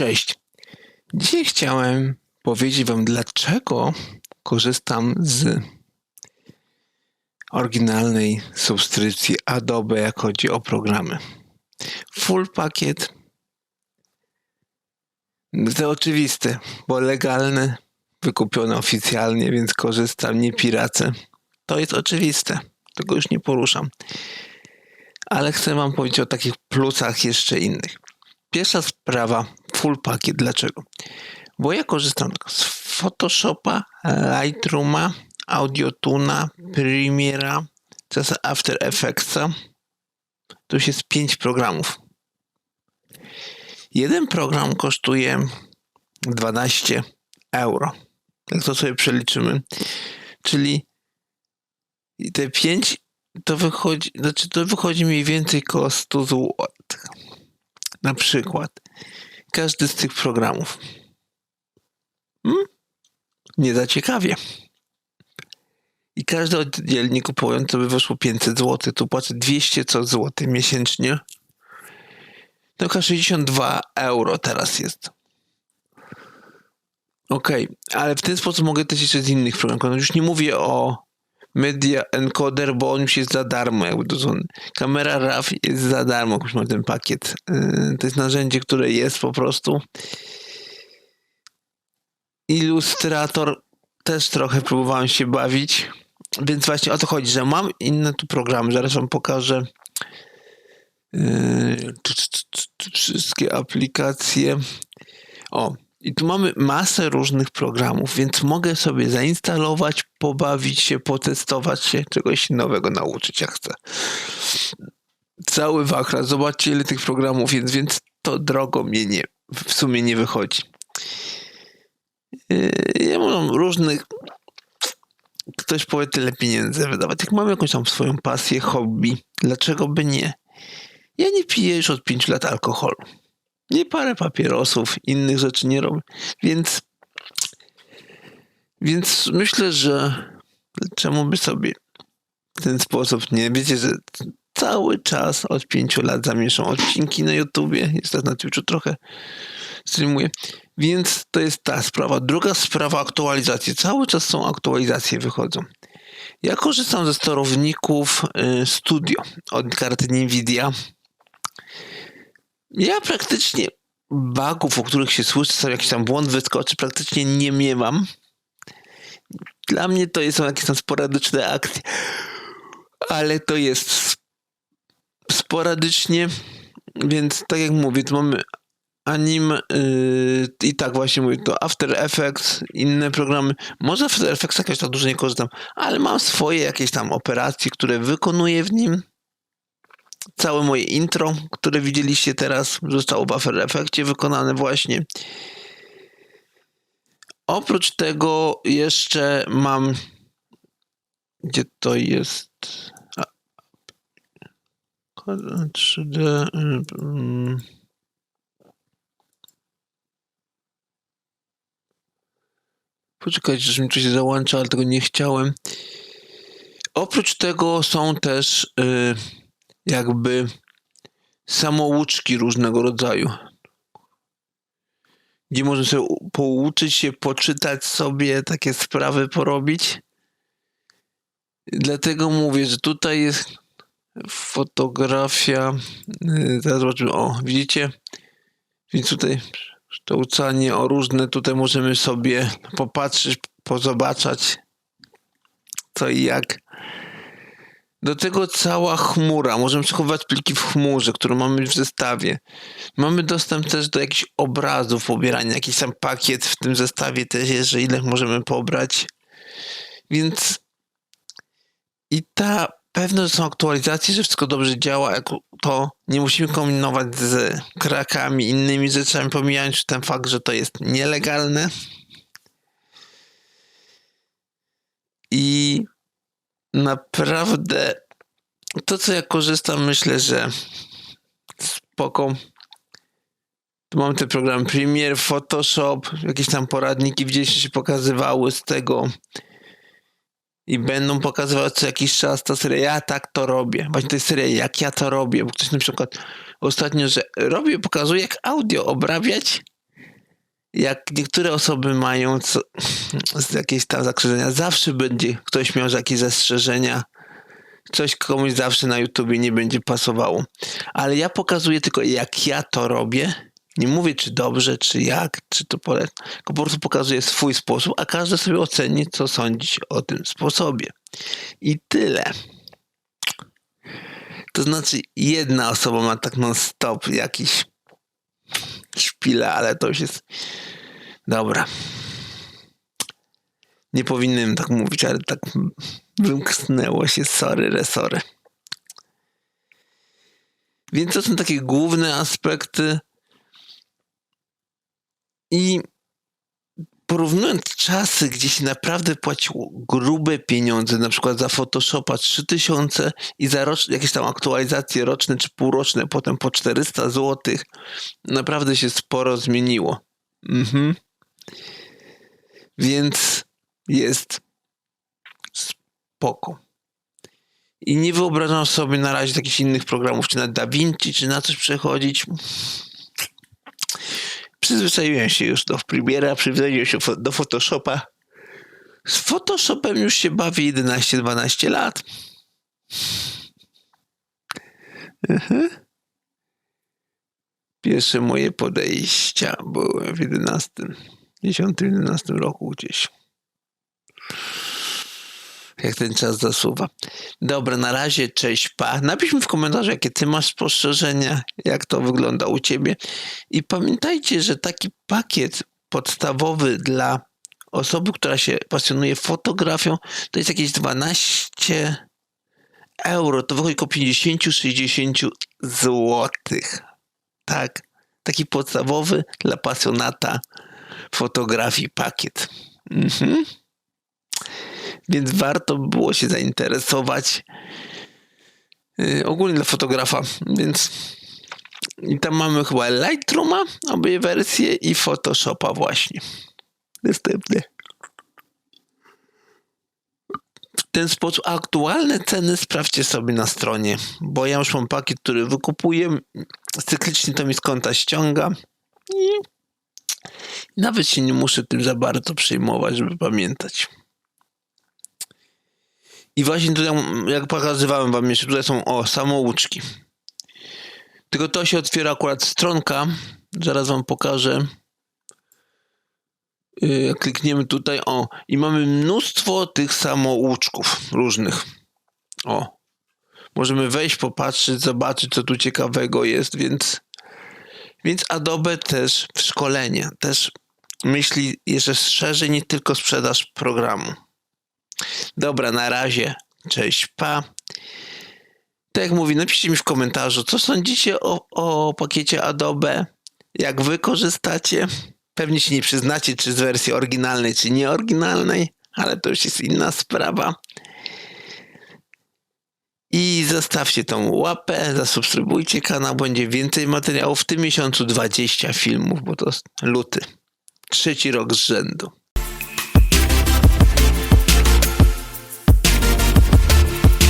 Cześć. Dzisiaj chciałem powiedzieć Wam, dlaczego korzystam z oryginalnej subskrypcji Adobe, jak chodzi o programy. Full pakiet. To oczywiste, bo legalne, wykupione oficjalnie, więc korzystam, nie piracę. To jest oczywiste. Tego już nie poruszam. Ale chcę Wam powiedzieć o takich plusach jeszcze innych. Pierwsza sprawa, full pakiet. Dlaczego? Bo ja korzystam z Photoshopa, Lightrooma, Audiotuna, Premiera, czasem After Effectsa. To już jest pięć programów. Jeden program kosztuje 12 euro. Jak to sobie przeliczymy. Czyli te 5 to wychodzi, znaczy to wychodzi mniej więcej koło 100 zł. Na przykład każdy z tych programów. Hmm? Nie za ciekawie. I każdy oddzielnie kupując to by wyszło 500 zł. Tu płacę 200 co złoty miesięcznie. To około 62 euro teraz jest. Ok, ale w ten sposób mogę też jeszcze z innych programów. No już nie mówię o Media Encoder, bo on już jest za darmo jakby dozwolony. Kamera RAW jest za darmo, już ma ten pakiet. Yy, to jest narzędzie, które jest po prostu. Ilustrator też trochę próbowałem się bawić, więc właśnie o to chodzi, że mam inne tu programy. Zaraz wam pokażę yy, wszystkie aplikacje. O, i tu mamy masę różnych programów, więc mogę sobie zainstalować, pobawić się, potestować się, czegoś nowego nauczyć, jak chcę. Cały wachlarz, zobaczcie ile tych programów jest, więc to drogo mnie nie, w sumie nie wychodzi. Yy, ja mam różnych, ktoś powie tyle pieniędzy wydawać. Jak mam jakąś tam swoją pasję, hobby, dlaczego by nie? Ja nie piję już od 5 lat alkoholu nie parę papierosów, innych rzeczy nie robię. Więc, więc myślę, że czemu by sobie w ten sposób nie. Wiecie, że cały czas od pięciu lat zamieszczam odcinki na YouTubie. Tak na Twitchu trochę streamuję. Więc to jest ta sprawa. Druga sprawa aktualizacji. Cały czas są aktualizacje wychodzą. Ja korzystam ze sterowników y, Studio od karty Nvidia ja praktycznie bugów, o których się słyszy, są jakiś tam błąd wyskoczy, praktycznie nie miewam. Dla mnie to są jakieś tam sporadyczne akcje, ale to jest sporadycznie, więc tak jak mówię, to mamy anim yy, i tak właśnie mówię, to After Effects, inne programy. Może After Effects jakoś tak dużo nie korzystam, ale mam swoje jakieś tam operacje, które wykonuję w nim całe moje intro, które widzieliście teraz, zostało w After Effectie wykonane właśnie. Oprócz tego jeszcze mam gdzie to jest 3D mm. Poczekajcie, że mi tu się załącza, ale tego nie chciałem. Oprócz tego są też yy, jakby samouczki różnego rodzaju. Gdzie można sobie pouczyć się, poczytać sobie, takie sprawy porobić. Dlatego mówię, że tutaj jest fotografia. Y, teraz zobaczymy. O, widzicie? Więc tutaj kształcanie o różne. Tutaj możemy sobie popatrzeć, pozobaczać co i jak. Do tego cała chmura. Możemy przechowywać pliki w chmurze, które mamy w zestawie. Mamy dostęp też do jakichś obrazów pobierania. Jakiś tam pakiet w tym zestawie też jest, że ile możemy pobrać. Więc i ta pewność, są aktualizacje, że wszystko dobrze działa, to nie musimy kombinować z krakami, innymi rzeczami, pomijając ten fakt, że to jest nielegalne. I naprawdę to, co ja korzystam, myślę, że spoko. Tu mam te programy Premiere, Photoshop, jakieś tam poradniki gdzieś się pokazywały z tego i będą pokazywać co jakiś czas ta seria, ja tak to robię. Właśnie to jest seria, jak ja to robię, bo ktoś na przykład ostatnio, że robię, pokazuję jak audio obrabiać jak niektóre osoby mają co, jakieś tam zastrzeżenia, zawsze będzie ktoś miał jakieś zastrzeżenia, coś komuś zawsze na YouTubie nie będzie pasowało. Ale ja pokazuję tylko, jak ja to robię. Nie mówię, czy dobrze, czy jak, czy to polecam. Tylko po prostu pokazuję swój sposób, a każdy sobie oceni, co sądzić o tym sposobie. I tyle. To znaczy, jedna osoba ma tak non-stop jakiś szpile, ale to już jest. Dobra. Nie powinienem tak mówić, ale tak wymknęło się. Sorry, resory. Więc to są takie główne aspekty. I porównując czasy, gdzie się naprawdę płaciło grube pieniądze, na przykład za Photoshopa 3000 i za roczne, jakieś tam aktualizacje roczne czy półroczne, potem po 400 zł, naprawdę się sporo zmieniło. Mhm. Więc jest spoko. I nie wyobrażam sobie na razie takich innych programów, czy na DaVinci, czy na coś przechodzić. Przyzwyczaiłem się już do Premiera, przyzwyczaiłem się do Photoshopa. Z Photoshopem już się bawię 11-12 lat. Mhm. Pierwsze moje podejścia były w 11, 10-11 roku gdzieś. Jak ten czas zasuwa. Dobra, na razie, cześć, pa. Napisz mi w komentarzu, jakie ty masz spostrzeżenia, jak to wygląda u ciebie. I pamiętajcie, że taki pakiet podstawowy dla osoby, która się pasjonuje fotografią, to jest jakieś 12 euro. To wychodzi około 50-60 złotych. Tak, taki podstawowy dla pasjonata fotografii pakiet. Mhm. Więc warto było się zainteresować yy, ogólnie dla fotografa. Więc i tam mamy chyba Lightrooma, obie wersje i Photoshopa właśnie. Następne. W ten sposób aktualne ceny sprawdźcie sobie na stronie, bo ja już mam pakiet, który wykupuję, cyklicznie to mi z konta ściąga i nawet się nie muszę tym za bardzo przejmować, żeby pamiętać. I właśnie tutaj, jak pokazywałem wam jeszcze, tutaj są o samouczki. Tylko to się otwiera akurat stronka. Zaraz wam pokażę. Yy, klikniemy tutaj, o, i mamy mnóstwo tych samouczków różnych. O, możemy wejść, popatrzeć, zobaczyć, co tu ciekawego jest, więc, więc Adobe też w szkolenie, też myśli jeszcze szerzej, nie tylko sprzedaż programu. Dobra, na razie. Cześć, pa. Tak jak mówię, napiszcie mi w komentarzu, co sądzicie o, o pakiecie Adobe, jak wy korzystacie. Pewnie się nie przyznacie, czy z wersji oryginalnej, czy nieoryginalnej, ale to już jest inna sprawa. I zostawcie tą łapę, zasubskrybujcie kanał, będzie więcej materiałów. W tym miesiącu 20 filmów, bo to luty. Trzeci rok z rzędu.